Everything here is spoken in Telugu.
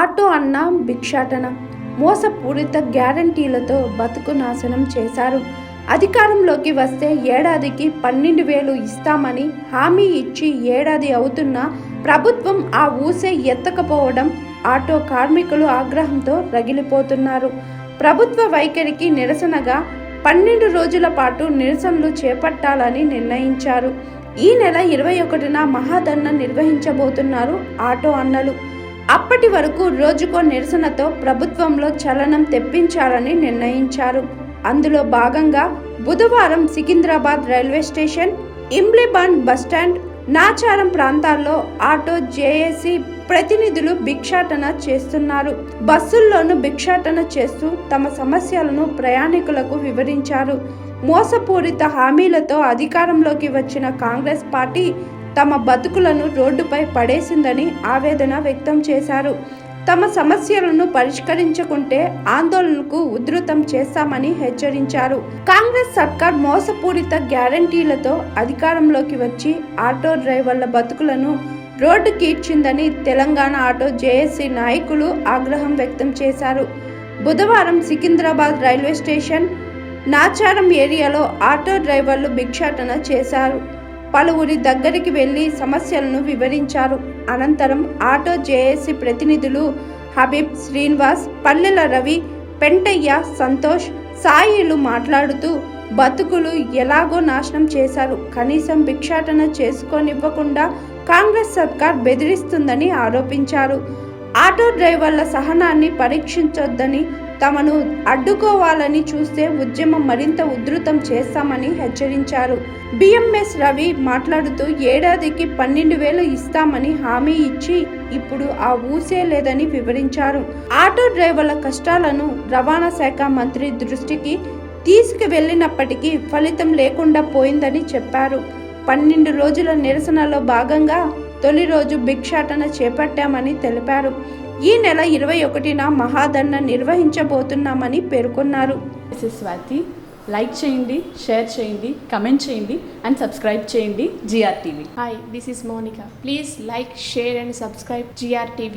ఆటో అన్న భిక్షాటన. మోసపూరిత గ్యారంటీలతో బతుకు నాశనం చేశారు. అధికారంలోకి వస్తే ఏడాదికి పన్నెండు వేలు ఇస్తామని హామీ ఇచ్చి ఏడాది అవుతున్నా ప్రభుత్వం ఆ ఊసే ఎత్తకపోవడం ఆటో కార్మికులు ఆగ్రహంతో రగిలిపోతున్నారు. ప్రభుత్వ వైఖరికి నిరసనగా పన్నెండు రోజుల పాటు నిరసనలు చేపట్టాలని నిర్ణయించారు. ఈ నెల ఇరవై ఒకటిన మహాధర్ణ నిర్వహించబోతున్నారు ఆటో అన్నలు. అప్పటి వరకు రోజుకో నిరసనతో ప్రభుత్వంలో చలనం తెప్పించాలని నిర్ణయించారు. అందులో భాగంగా బుధవారం Secunderabad railway station Imlibun bus stand Nacharam ప్రాంతాల్లో ఆటో జేఏసీ ప్రతినిధులు భిక్షాటన చేస్తున్నారు. బస్సుల్లోనూ భిక్షాటన చేస్తూ తమ సమస్యలను ప్రయాణికులకు వివరించారు. మోసపూరిత హామీలతో అధికారంలోకి వచ్చిన కాంగ్రెస్ పార్టీ తమ బతుకులను రోడ్డుపై పడేసిందని ఆవేదన వ్యక్తం చేశారు. తమ సమస్యలను పరిష్కరించకుంటే ఆందోళనకు ఉధృతం చేస్తామని హెచ్చరించారు. కాంగ్రెస్ సర్కార్ మోసపూరిత గ్యారంటీలతో అధికారంలోకి వచ్చి ఆటో డ్రైవర్ల బతుకులను రోడ్డుకి ఇచ్చిందని తెలంగాణ ఆటో జేఏసీ నాయకులు ఆగ్రహం వ్యక్తం చేశారు. బుధవారం సికింద్రాబాద్ రైల్వే స్టేషన్ నాచారం ఏరియాలో ఆటో డ్రైవర్లు భిక్షాటన చేశారు. పలువురి దగ్గరికి వెళ్ళి సమస్యలను వివరించారు. అనంతరం ఆటో జేఏసీ ప్రతినిధులు హబీబ్ శ్రీనివాస్ పల్లెల రవి పెంటయ్య సంతోష్ సాయిలు మాట్లాడుతూ బతుకులు ఎలాగో నాశనం చేశారు. కనీసం భిక్షాటన చేసుకోనివ్వకుండా కాంగ్రెస్ సర్కార్ బెదిరిస్తుందని ఆరోపించారు. ఆటో డ్రైవర్ల సహనాన్ని పరీక్షించొద్దని తమను అడ్డుకోవాలని చూస్తే ఉద్యమం మరింత ఉధృతం చేస్తామని హెచ్చరించారు. బిఎంఎస్ రవి మాట్లాడుతూ ఏడాదికి పన్నెండు వేలు ఇస్తామని హామీ ఇచ్చి ఇప్పుడు ఆ ఊసే లేదని వివరించారు. ఆటో డ్రైవర్ల కష్టాలను రవాణా శాఖ మంత్రి దృష్టికి తీసుకువెళ్ళినప్పటికీ ఫలితం లేకుండా పోయిందని చెప్పారు. పన్నెండు రోజుల నిరసనలో భాగంగా తొలి రోజు భిక్షాటన చేపట్టామని తెలిపారు ఈ నెల ఇరవై ఒకటిన మహాధర్ణ నిర్వహించబోతున్నామని పేర్కొన్నారు దిస్ ఇస్ స్వాతి లైక్ చేయండి షేర్ చేయండి కమెంట్ చేయండి అండ్ సబ్స్క్రైబ్ చేయండి GR TV Hi, this is Monica. Please like, share, and subscribe GRTV.